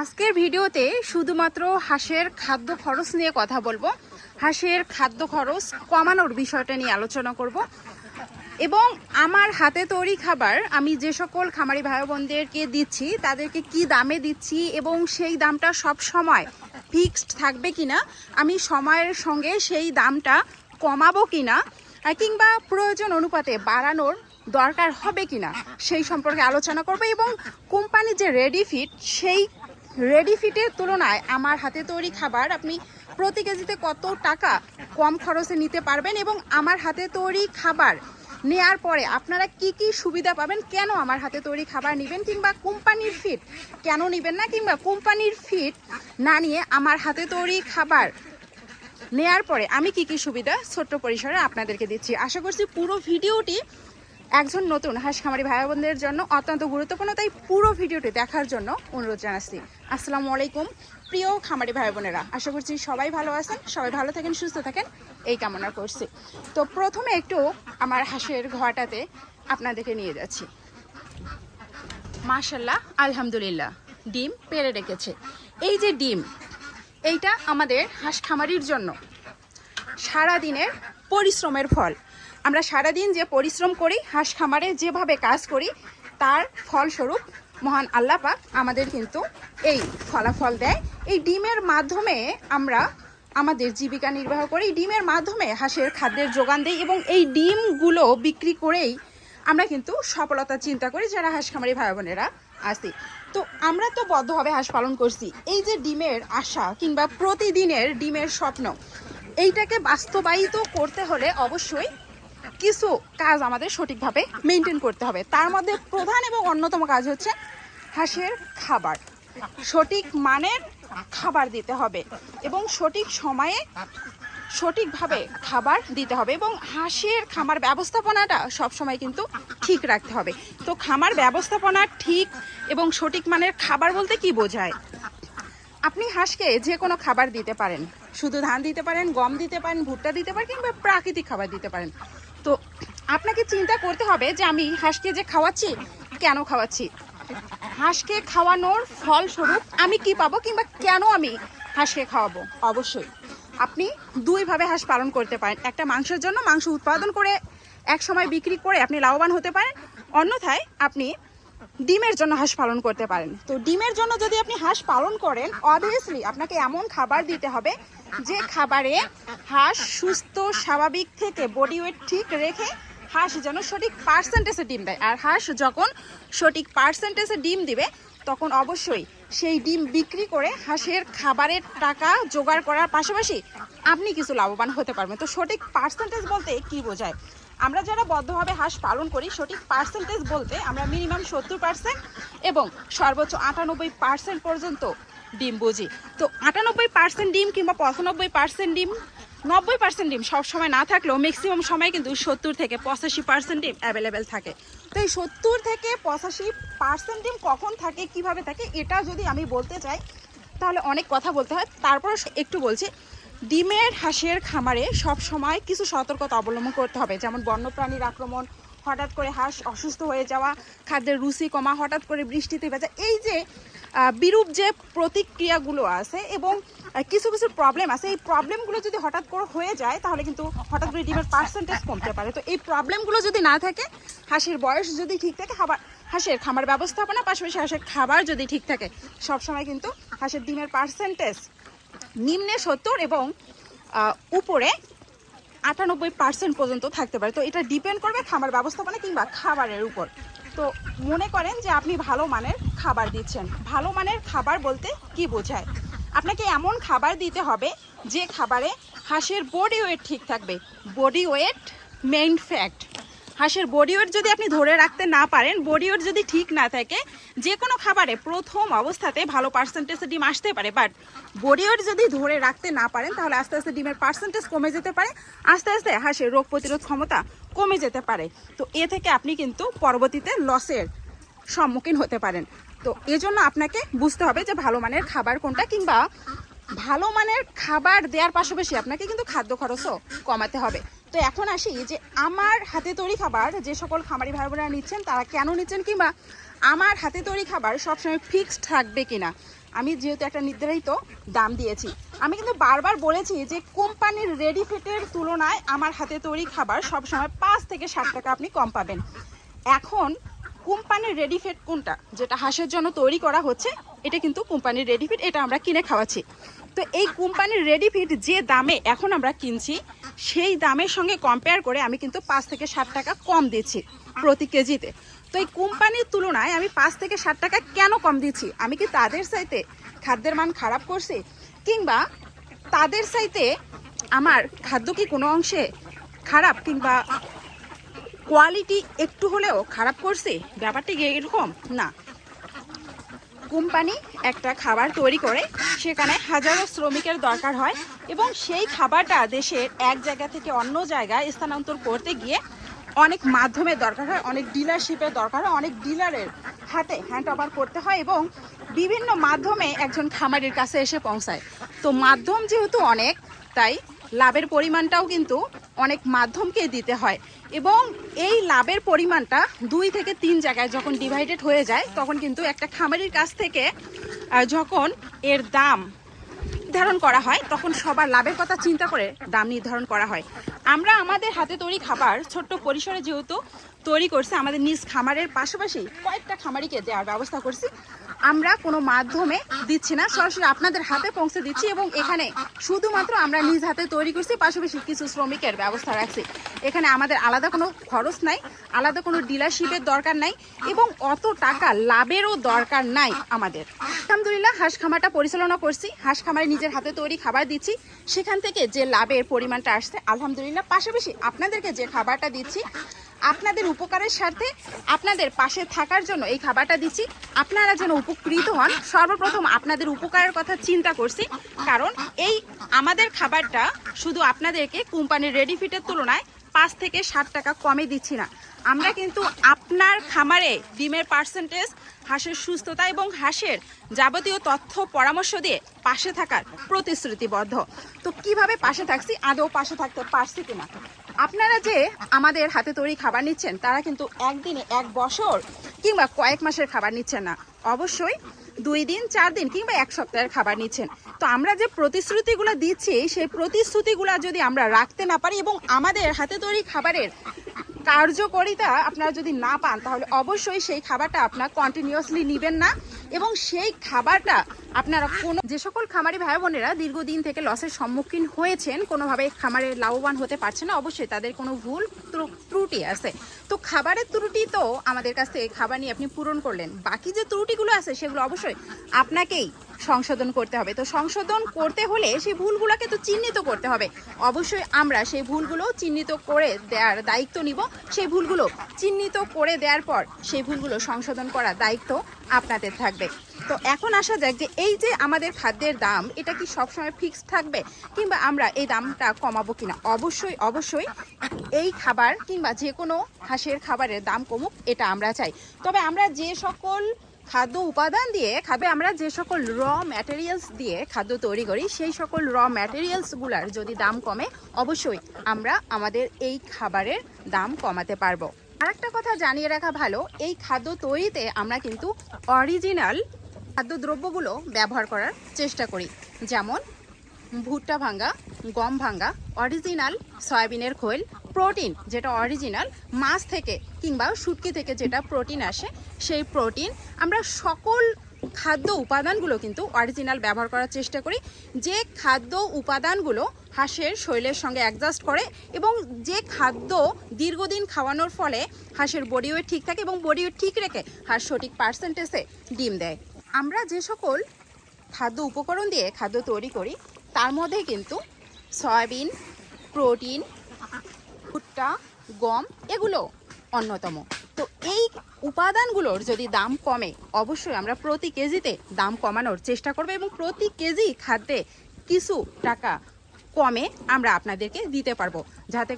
আজকের ভিডিওতে শুধুমাত্র হাঁসের খাদ্য খরচ নিয়ে কথা বলব। হাঁসের খাদ্য খরচ কমানোর বিষয়টা নিয়ে আলোচনা করব। এবং আমার হাতে তৈরি খাবার, আমি যে সকল খামারি ভাই বোনদেরকে দিচ্ছি, তাদেরকে কি দামে দিচ্ছি এবং সেই দামটা সব সময় ফিক্সড থাকবে কিনা, আমি সময়ের সঙ্গে সেই দামটা কমাবো কিনা, কিংবা প্রয়োজন অনুপাতে বাড়ানোর দরকার হবে কিনা, সেই সম্পর্কে আলোচনা করব এবং কোম্পানির যে রেডি ফিট সেই রেডি ফিটের তুলনায় আমার হাতে তৈরি খাবার আপনি প্রতি কেজিতে কত টাকা কম খরচে নিতে পারবেন এবং আমার হাতে তৈরি খাবার নেয়ার পরে আপনারা কি কি সুবিধা পাবেন? কেন আমার হাতে তৈরি খাবার নেবেন? কিংবা কোম্পানির ফিট কেন নেবেন না? কিংবা কোম্পানির ফিট না নিয়ে আমার হাতে তৈরি খাবার নেয়ার পরে আমি কি কি সুবিধা ছোট্ট পরিসরে আপনাদেরকে দিচ্ছি। আশা করছি পুরো ভিডিওটি একজন নতুন হাঁস খামারি ভাই বোনদের জন্য অত্যন্ত গুরুত্বপূর্ণ, তাই পুরো ভিডিওটি দেখার জন্য অনুরোধ জানাচ্ছি। আসসালামু আলাইকুম, প্রিয় খামারি ভাই বোনেরা আশা করছি সবাই ভালো আছেন, সবাই ভালো থাকেন, সুস্থ থাকেন। এই কামনা করছি। তো প্রথমে একটু আমার হাঁসের ঘরটাতে আপনাদেরকে নিয়ে যাচ্ছি। মাশাল্লাহ আলহামদুলিল্লাহ, ডিম পেরে রেখেছে। এই যে ডিম, এইটা আমাদের হাঁস খামারির জন্য সারা দিনের পরিশ্রমের ফল। আমরা সারাদিন যে পরিশ্রম করি, হাঁস খামারে যেভাবে কাজ করি, তার ফলস্বরূপ মহান আল্লাহ পাক আমাদের কিন্তু এই ফলাফল দেয়। এই ডিমের মাধ্যমে আমরা আমাদের জীবিকা নির্বাহ করি। ডিমের মাধ্যমে হাঁসের খাদ্যের যোগান দেই এবং এই ডিমগুলো বিক্রি করেই আমরা কিন্তু সফলতা চিন্তা করি, যারা হাঁস খামারি ভাই বোনেরা আসি তো আমরা তো বদ্ধভাবে হাঁস পালন করছি। এই যে ডিমের আশা কিংবা প্রতিদিনের ডিমের স্বপ্ন, এইটাকে বাস্তবায়িত করতে হলে অবশ্যই কিছু কাজ আমাদের সঠিকভাবে মেনটেন করতে হবে। তার মধ্যে প্রধান এবং অন্যতম কাজ হচ্ছে হাঁসের খাবার। সঠিক মানের খাবার দিতে হবে এবং সঠিক সময়ে সঠিকভাবে খাবার দিতে হবে এবং হাঁসের খামার ব্যবস্থাপনাটা সবসময় কিন্তু ঠিক রাখতে হবে। তো খামার ব্যবস্থাপনা ঠিক এবং সঠিক মানের খাবার বলতে কি বোঝায়? আপনি হাঁসকে যে কোনো খাবার দিতে পারেন। শুধু ধান দিতে পারেন, গম দিতে পারেন, ভুট্টা দিতে পারেন কিংবা প্রাকৃতিক খাবার দিতে পারেন। তো আপনাকে চিন্তা করতে হবে যে আমি হাঁসকে যে খাওয়াচ্ছি, কেন খাওয়াচ্ছি? হাঁসকে খাওয়ানোর ফলস্বরূপ আমি কি পাবো কিংবা কেন আমি হাঁসকে খাওয়াবো? অবশ্যই। আপনি দুইভাবে হাঁস পালন করতে পারেন। একটা মাংসের জন্য মাংস উৎপাদন করে এক সময় বিক্রি করে আপনি লাভবান হতে পারেন। অন্যথায় আপনি ডিমের জন্য হাঁস পালন করতে পারেন। তো ডিমের জন্য যদি আপনি হাঁস পালন করেন অবভিয়াসলি আপনাকে এমন খাবার দিতে হবে যে খাবারে হাঁস সুস্থ, স্বাভাবিক থেকে বডি ওয়েট ঠিক রেখে হাঁস যেন সঠিক পার্সেন্টেজে ডিম দেয়। আর হাঁস যখন সঠিক পার্সেন্টেজে ডিম দিবে, তখন অবশ্যই সেই ডিম বিক্রি করে হাঁসের খাবারের টাকা জোগাড় করার পাশাপাশি আপনি কিছু লাভবান হতে পারবেন। তো সঠিক পার্সেন্টেজ বলতে কি বোঝায়? আমরা যারা বদ্ধভাবে হাঁস পালন করি, সঠিক পার্সেন্টেজ বলতে আমরা মিনিমাম সত্তর পার্সেন্ট এবং সর্বোচ্চ আটানব্বই পার্সেন্ট পর্যন্ত ডিম বুঝি। তো আটানব্বই পার্সেন্ট ডিম কিংবা পঁচানব্বই পার্সেন্ট ডিম, নব্বই পার্সেন্ট ডিম সবসময় না থাকলেও ম্যাক্সিমাম সময় কিন্তু সত্তর থেকে পঁচাশি পার্সেন্ট ডিম অ্যাভেলেবেল থাকে। তো এই সত্তর থেকে পঁচাশি পার্সেন্ট ডিম কখন থাকে, কীভাবে থাকে, এটা যদি আমি বলতে চাই, তাহলে অনেক কথা বলতে হয়। তারপর একটু বলছি ডিমের হাঁসের খামারে সব সময় কিছু সতর্কতা অবলম্বন করতে হবে। যেমন বন্যপ্রাণীর আক্রমণ, হঠাৎ করে হাঁস অসুস্থ হয়ে যাওয়া, খাদ্যের রুচি কমা, হঠাৎ করে বৃষ্টিতে ভেজা, এই যে বিরূপ যে প্রতিক্রিয়াগুলো আছে এবং কিছু কিছু প্রবলেম আছে, এই প্রবলেমগুলো যদি হঠাৎ করে হয়ে যায়, তাহলে কিন্তু হঠাৎ করে ডিমের পার্সেন্টেজ কমতে পারে। তো এই প্রবলেমগুলো যদি না থাকে, হাঁসের বয়স যদি ঠিক থাকে, খাবার, হাঁসের খামার ব্যবস্থাপনা, পাশাপাশি হাঁসের খাবার যদি ঠিক থাকে, সবসময় কিন্তু হাঁসের ডিমের পার্সেন্টেজ নিম্নে সত্তর এবং উপরে আটানব্বই পার্সেন্ট পর্যন্ত থাকতে পারে। তো এটা ডিপেন্ড করবে খাবার ব্যবস্থাপনা কিংবা খাবারের উপর। তো মনে করেন যে আপনি ভালো মানের খাবার দিচ্ছেন। ভালো মানের খাবার বলতে কি বোঝায়? আপনাকে এমন খাবার দিতে হবে যে খাবারে হাঁসের বডি ওয়েট ঠিক থাকবে। বডি ওয়েট মেইন ফ্যাক্ট হাঁসের বডি ওয়েট যদি আপনি ধরে রাখতে না পারেন বডি যদি ঠিক না থাকে যে কোনো খাবারে প্রথম অবস্থাতে ভালো পার্সেন্টেজে ডিম আসতে পারে বাট বডি ওয়েট যদি ধরে রাখতে না পারেন, তাহলে আস্তে আস্তে ডিমের পার্সেন্টেজ কমে যেতে পারে, আস্তে আস্তে হাঁসের রোগ প্রতিরোধ ক্ষমতা কমে যেতে পারে। তো এ থেকে আপনি কিন্তু পরবর্তীতে লসের সম্মুখীন হতে পারেন। তো এজন্য আপনাকে বুঝতে হবে যে ভালো মানের খাবার কোনটা, কিংবা ভালো মানের খাবার দেওয়ার পাশাপাশি আপনাকে কিন্তু খাদ্য খরচও কমাতে হবে। তো এখন আসি যে আমার হাতে তৈরি খাবার যে সকল খামারি ভাই বোনেরা নিচ্ছেন, তারা কেন নিচ্ছেন কিংবা আমার হাতে তৈরি খাবার সবসময় ফিক্সড থাকবে কিনা? আমি যেহেতু একটা নির্ধারিত দাম দিয়েছি, আমি কিন্তু বারবার বলেছি যে কোম্পানির রেডি তুলনায় আমার হাতে তৈরি খাবার সবসময় পাঁচ থেকে ষাট টাকা আপনি কম পাবেন। এখন কোম্পানির রেডি ফিট কোনটা? যেটা হাঁসের জন্য তৈরি করা হচ্ছে, এটা কিন্তু কোম্পানির রেডি ফিট এটা আমরা কিনে খাওয়াচ্ছি। তো এই কোম্পানির রেডি ফিট যে দামে এখন আমরা কিনছি, সেই দামের সঙ্গে কম্পেয়ার করে আমি কিন্তু পাঁচ থেকে ষাট টাকা কম দিচ্ছি প্রতি কেজিতে। তো এই কোম্পানির তুলনায় আমি পাঁচ থেকে ষাট টাকা কেন কম দিচ্ছি? আমি কি তাদের সাইতে খাদ্যের মান খারাপ করছি? কিংবা তাদের সাইতে আমার খাদ্য কি কোনো অংশে খারাপ কিংবা কোয়ালিটি একটু হলেও খারাপ করছে? ব্যাপারটা এরকম? না। কোম্পানি একটা খাবার তৈরি করে, সেখানে হাজারো শ্রমিকের দরকার হয় এবং সেই খাবারটা দেশের এক জায়গা থেকে অন্য জায়গায় স্থানান্তর করতে গিয়ে অনেক মাধ্যমের দরকার হয়, অনেক ডিলারশিপের দরকার হয়, অনেক ডিলারের হাতে হ্যান্ড ওভার করতে হয় এবং বিভিন্ন মাধ্যমে একজন খামারির কাছে এসে পৌঁছায়। তো মাধ্যম যেহেতু অনেক, তাই লাভের পরিমাণটাও কিন্তু অনেক মাধ্যমকে দিতে হয়। এবং এই লাভের পরিমাণটা দুই থেকে তিন জায়গায় যখন ডিভাইডেড হয়ে যায়, তখন কিন্তু একটা খামারির কাছ থেকে যখন এর দাম নির্ধারণ করা হয়, তখন সবার লাভের কথা চিন্তা করে দাম নির্ধারণ করা হয়। আমরা আমাদের হাতে তৈরি খাবার, ছোট্ট পরিসরে যেহেতু তৈরি করছি, আমাদের নিজ খামারের পাশাপাশি কয়েকটা খামারিকে দেওয়ার ব্যবস্থা করছি। আমরা কোনো মাধ্যমে দিচ্ছি না, সরাসরি আপনাদের হাতে পৌঁছে দিচ্ছি এবং এখানে শুধুমাত্র আমরা নিজ হাতে তৈরি করছি, পাশাপাশি কিছু শ্রমিকের ব্যবস্থা রাখছি। এখানে আমাদের আলাদা কোনো খরচ নাই, আলাদা কোনো ডিলারশিপের দরকার নাই এবং অত টাকা লাভেরও দরকার নাই আমাদের। আলহামদুলিল্লাহ হাঁস খামারটা পরিচালনা করছি হাঁস খামারে নিজের হাতে তৈরি খাবার দিচ্ছি, সেখান থেকে যে লাভের পরিমাণটা আসছে, আলহামদুলিল্লাহ। পাশাপাশি আপনাদেরকে যে খাবারটা দিচ্ছি আপনাদের উপকারের স্বার্থে আপনাদের পাশে থাকার জন্য এই খাবারটা দিচ্ছি। আপনারা যেন উপকৃত হন, সর্বপ্রথম আপনাদের উপকারের কথা চিন্তা করছি। কারণ এই আমাদের খাবারটা শুধু আপনাদেরকে কোম্পানির রেডি ফিটের তুলনায় পাঁচ থেকে ষাট টাকা কমে দিচ্ছি না। আমরা কিন্তু আপনার খামারে ডিমের পার্সেন্টেজ হাঁসের সুস্থতা এবং হাঁসের যাবতীয় তথ্য, পরামর্শ দিয়ে পাশে থাকার প্রতিশ্রুতিবদ্ধ। তো কীভাবে পাশে থাকছি? আদৌ পাশে থাকতে পারছি কিনা? আপনারা যে আমাদের হাতে তৈরি খাবার নিচ্ছেন, তারা কিন্তু একদিনে এক বছর কিংবা কয়েক মাসের খাবার নিচ্ছেন না। অবশ্যই দুই দিন, চার দিন কিংবা এক সপ্তাহের খাবার নিচ্ছেন। তো আমরা যে প্রতিশ্রুতিগুলো দিচ্ছি, সেই প্রতিশ্রুতিগুলো যদি আমরা রাখতে না পারি এবং আমাদের হাতে তৈরি খাবারের কার্যকরিতা আপনারা যদি না পান, তাহলে অবশ্যই সেই খাবারটা আপনার কন্টিনিউয়াসলি নেবেন না এবং সেই খাবারটা আপনারা কোনো যে সকল খামারি ভাই বোনেরা দীর্ঘদিন থেকে লসের সম্মুখীন হয়েছেন, কোনোভাবে খামারে লাভবান হতে পারছে না, অবশ্যই তাদের কোনো ভুল ত্রু- ত্রুটি আছে। তো খাবারের ত্রুটি তো আমাদের কাছ থেকে খাবার নিয়ে আপনি পূরণ করলেন। বাকি যে ত্রুটিগুলো আছে সেগুলো অবশ্যই আপনাকেই সংশোধন করতে হবে। তো সংশোধন করতে হলে সেই ভুলগুলোকে তো চিহ্নিত করতে হবে। অবশ্যই আমরা সেই ভুলগুলো চিহ্নিত করে দেওয়ার দায়িত্ব নিব। সেই ভুলগুলো চিহ্নিত করে দেওয়ার পর সেই ভুলগুলো সংশোধন করার দায়িত্ব আপনাদের থাকবে। তো এখন আসা যাক যে এই যে আমাদের খাদ্যের দাম, এটা কি সবসময় ফিক্স থাকবে কিংবা আমরা এই দামটা কমাবো কিনা? অবশ্যই অবশ্যই এই খাবার কিংবা যে কোনো হাঁসের খাবারের দাম কমুক, এটা আমরা চাই। তবে আমরা যে সকল খাদ্য উপাদান দিয়ে খাবে, আমরা যে সকল র ম্যাটেরিয়ালস দিয়ে খাদ্য তৈরি করি, সেই সকল র ম্যাটেরিয়ালসগুলার যদি দাম কমে, অবশ্যই আমরা আমাদের এই খাবারের দাম কমাতে পারব। আরেকটা কথা জানিয়ে রাখা ভালো, এই খাদ্য তৈরিতে আমরা কিন্তু অরিজিনাল খাদ্যদ্রব্যগুলো ব্যবহার করার চেষ্টা করি। যেমন, ভুট্টা ভাঙ্গা, গম ভাঙ্গা অরিজিনাল সয়াবিনের খোল প্রোটিন যেটা অরিজিনাল মাছ থেকে কিংবা শুটকি থেকে যেটা প্রোটিন আসে, সেই প্রোটিন আমরা সকল খাদ্য উপাদানগুলো কিন্তু অরিজিনাল ব্যবহার করার চেষ্টা করি। যে খাদ্য উপাদানগুলো হাঁসের শরীরের সঙ্গে অ্যাডজাস্ট করে এবং যে খাদ্য দীর্ঘদিন খাওয়ানোর ফলে হাঁসের বডি ওয়েট ঠিক থাকে এবং বডি ওয়েট ঠিক রেখে হাঁস সঠিক পার্সেন্টেজে ডিম দেয়। আমরা যে সকল খাদ্য উপকরণ দিয়ে খাদ্য তৈরি করি, তার মধ্যে কিন্তু সয়াবিন, প্রোটিন, ভুট্টা, গম এগুলো অন্যতম। তো এই উপাদানগুলোর যদি দাম কমে, অবশ্যই আমরা প্রতি কেজিতে দাম কমানোর চেষ্টা করব এবং প্রতি কেজি খাদ্যে কিছু টাকা কমে আমরা আপনাদেরকে দিতে পারব, যাতে